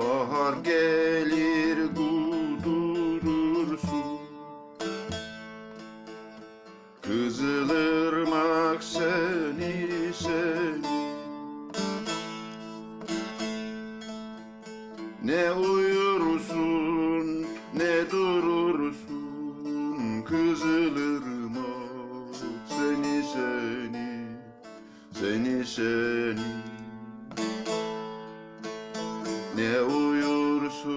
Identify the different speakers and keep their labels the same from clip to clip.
Speaker 1: Bahar gelir kudurursun. Kızılırmak seni seni. Ne uyursun ne durursun. Kızılırmak seni seni. Seni seni Ne uyursun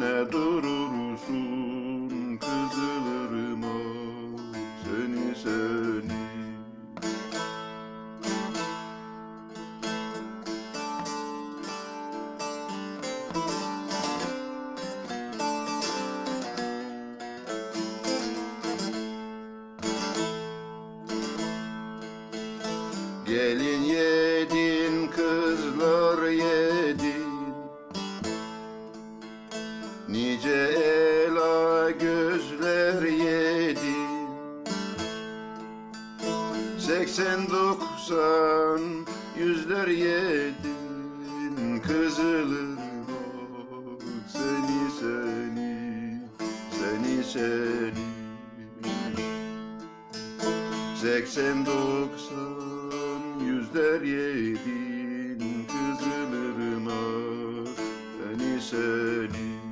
Speaker 1: ne durursun Kızılırmak seni seni. Gelin yedin kızlar yedin Nice ela gözler yedin Seksen doksan yüzler yedin Kızılırmak seni seni Seni seni? Seksen doksan yüzler yedin Kızılırmak seni seni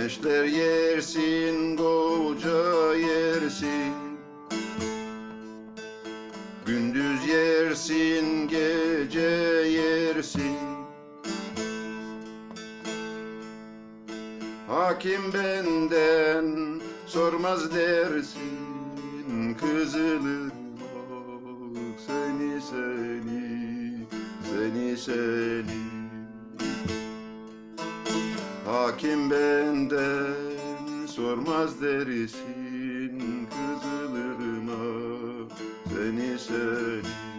Speaker 1: Gençler yersin, koca yersin. Gündüz yersin, gece yersin. Hakim benden sormaz dersin Kızılırmak seni seni Seni seni Hakim benden sormaz dersin Kızılırmak seni seni